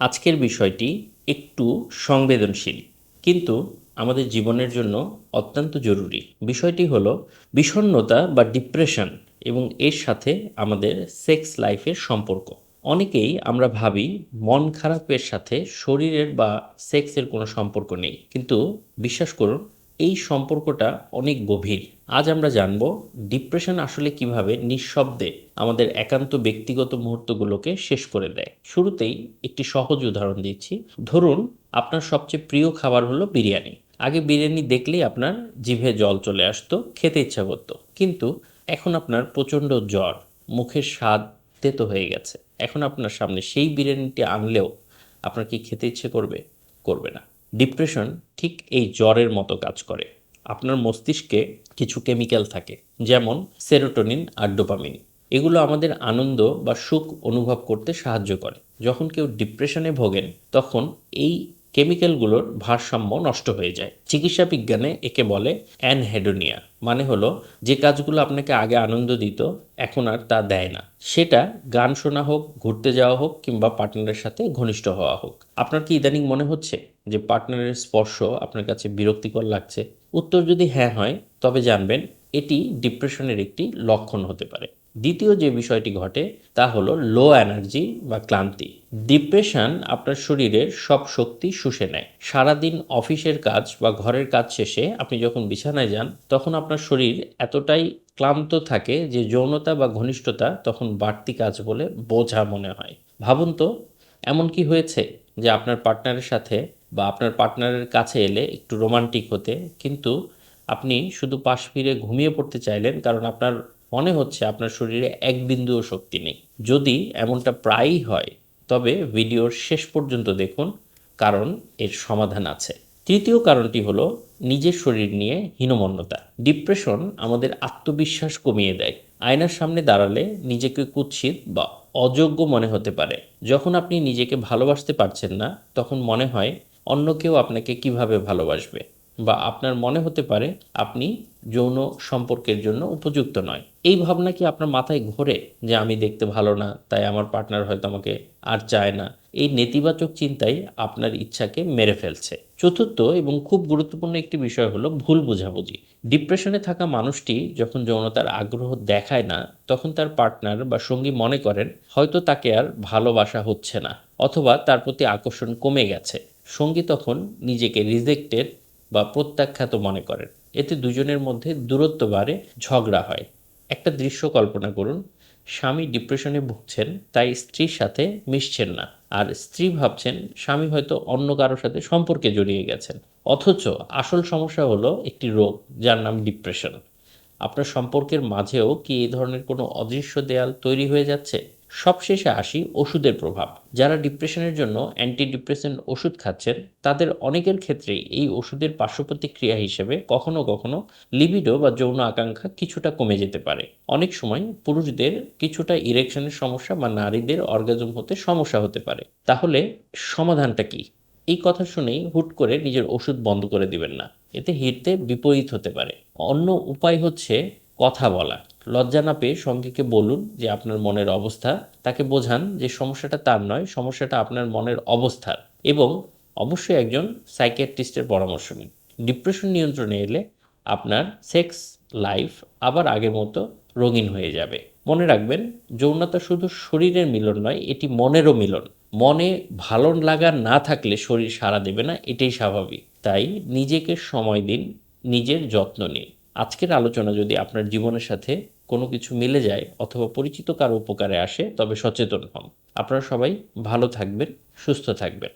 আজকের বিষয়টি একটু সংবেদনশীল, কিন্তু আমাদের জীবনের জন্য অত্যন্ত জরুরি। বিষয়টি হলো বিষণ্নতা বা ডিপ্রেশন এবং এর সাথে আমাদের সেক্স লাইফের সম্পর্ক। অনেকেই আমরা ভাবি মন খারাপের সাথে শরীরের বা সেক্সের কোনো সম্পর্ক নেই, কিন্তু বিশ্বাস করুন এই সম্পর্কটা অনেক গভীর। আজ আমরা জানব ডিপ্রেশন আসলে কীভাবে নিঃশব্দে আমাদের একান্ত ব্যক্তিগত মুহূর্তগুলোকে শেষ করে দেয়। শুরুতেই একটি সহজ উদাহরণ দিচ্ছি। ধরুন, আপনার সবচেয়ে প্রিয় খাবার হলো বিরিয়ানি। আগে বিরিয়ানি দেখলেই আপনার জিভে জল চলে আসতো, খেতে ইচ্ছা করতো। কিন্তু এখন আপনার প্রচণ্ড জ্বর, মুখের স্বাদ তেতো হয়ে গেছে। এখন আপনার সামনে সেই বিরিয়ানিটি আনলেও আপনার কি খেতে ইচ্ছে করবে? করবে না। ডিপ্রেশন ঠিক এই জ্বরের মতো কাজ করে। আপনার মস্তিষ্কে কিছু কেমিক্যাল থাকে, যেমন সেরোটোনিন আর ডোপামিন এগুলো আমাদের আনন্দ বা সুখ অনুভব করতে সাহায্য করে। যখন কেউ ডিপ্রেশনে ভোগেন, তখন এই কেমিক্যালগুলোর ভারসাম্য নষ্ট হয়ে যায়। চিকিৎসা বিজ্ঞানে একে বলে অ্যানহেডোনিয়া মানে হলো যে কাজগুলো আপনাকে আগে আনন্দ দিত, এখন আর তা দেয় না। সেটা গান শোনা হোক, ঘুরতে যাওয়া হোক, কিংবা পার্টনারের সাথে ঘনিষ্ঠ হওয়া হোক। আপনার কি ইদানিং মনে হচ্ছে যে পার্টনারের স্পর্শ আপনার কাছে বিরক্তিকর লাগছে? উত্তর যদি হ্যাঁ হয়, তবে জানবেন এটি ডিপ্রেশনের একটি লক্ষণ হতে পারে। দ্বিতীয় যে বিষয়টি ঘটে, তা হলো লো এনার্জি বা ক্লান্তি। ডিপ্রেশন আপনার শরীরের সব শক্তি শুষে নেয়। সারাদিন অফিসের কাজ বা ঘরের কাজ শেষে আপনি যখন বিছানায় যান, তখন আপনার শরীর এতটাই ক্লান্ত থাকে যে যৌনতা বা ঘনিষ্ঠতা তখন বাড়তি কাজ বলে বোঝা মনে হয়। ভাবুন তো, এমন কি হয়েছে যে আপনার পার্টনারের সাথে বা আপনার পার্টনারের কাছে এলে একটু রোমান্টিক হতে, কিন্তু আপনি শুধু পাশ ফিরে ঘুমিয়ে পড়তে চাইলেন কারণ আপনার মনে হচ্ছে আপনার শরীরে এক বিন্দুও শক্তি নেই। যদি এমনটা প্রায়ই হয়, তবে ভিডিওর শেষ পর্যন্ত দেখুন, কারণ এর সমাধান আছে। তৃতীয় কারণটি হলো নিজের শরীর নিয়ে হীনমন্যতা। ডিপ্রেশন আমাদের আত্মবিশ্বাস কমিয়ে দেয়। আয়নার সামনে দাঁড়ালে নিজেকে কুৎসিত বা অযোগ্য মনে হতে পারে। যখন আপনি নিজেকে ভালোবাসতে পারছেন না, তখন মনে হয় অন্য কেউ আপনাকে কীভাবে ভালোবাসবে। বা আপনার মনে হতে পারে আপনি যৌন সম্পর্কের জন্য উপযুক্ত নয়। এই ভাবনা কি আপনার মাথায় ঘোরে যে আমি দেখতে ভালো না, তাই আমার পার্টনার হয়তো আমাকে আর চায় না? এই নেতিবাচক চিন্তাই আপনার ইচ্ছাকে মেরে ফেলছে। চতুর্থ এবং খুব গুরুত্বপূর্ণ একটি বিষয় হলো ভুল বোঝাবুঝি। ডিপ্রেশনে থাকা মানুষটি যখন যৌনতার আগ্রহ দেখায় না, তখন তার পার্টনার বা সঙ্গী মনে করেন, হয়তো তাকে আর ভালোবাসা হচ্ছে না, অথবা তার প্রতি আকর্ষণ কমে গেছে। সঙ্গী তখন নিজেকে রিজেক্টেড বা প্রত্যাখ্যাত মনে করেন। এতে দুজনের মধ্যে দূরত্ব বাড়ে, ঝগড়া হয়। একটা দৃশ্য কল্পনা করুন, স্বামী ডিপ্রেশনে ভুগছেন, তাই স্ত্রীর সাথে মিশছেন না। আর স্ত্রী ভাবছেন, স্বামী হয়তো অন্য কারোর সাথে সম্পর্কে জড়িয়ে গেছেন। অথচ আসল সমস্যা হলো একটি রোগ, যার নাম ডিপ্রেশন। আপনার সম্পর্কের মাঝেও কি এই ধরনের কোনো অদৃশ্য দেয়াল তৈরি হয়ে যাচ্ছে? সবশেষে আসি ওষুধের প্রভাব। যারা ডিপ্রেশনের জন্য অ্যান্টি ডিপ্রেসেন্ট ওষুধ খাচ্ছেন, তাদের অনেকের ক্ষেত্রেই এই ওষুধের পার্শ্বপ্রতিক্রিয়া হিসেবে কখনো কখনো লিবিডো বা যৌন আকাঙ্ক্ষা কিছুটা কমে যেতে পারে। অনেক সময় পুরুষদের কিছুটা ইরেকশনের সমস্যা বা নারীদের অর্গাজম হতে সমস্যা হতে পারে। তাহলে সমাধানটা কি? এই কথা শুনেই হুট করে নিজের ওষুধ বন্ধ করে দিবেন না। এতে হিটতে বিপরীত হতে পারে। অন্য উপায় হচ্ছে কথা বলা। লজ্জা না পেয়ে সঙ্গীকে বলুন যে আপনার মনের অবস্থা। তাকে বোঝান যে সমস্যাটা তার নয়, সমস্যাটা আপনার মনের অবস্থার। এবং অবশ্যই একজন সাইকিয়াট্রিস্টের পরামর্শ নিন। ডিপ্রেশন নিয়ন্ত্রণে এলে আপনার সেক্স লাইফ আবার আগের মতো রঙিন হয়ে যাবে। মনে রাখবেন, যৌনতা শুধু শরীরের মিলন নয়, এটি মনেরও মিলন। মনে ভালো লাগা না থাকলে শরীর সাড়া দেবে না, এটাই স্বাভাবিক। তাই নিজেকে সময় দিন, নিজের যত্ন নিন। আজকের আলোচনা যদি আপনার জীবনের সাথে কোনো কিছু মিলে যায় অথবা পরিচিত কারও উপকারে আসে, তবে সচেতন হন। আপনারা সবাই ভালো থাকবেন, সুস্থ থাকবেন।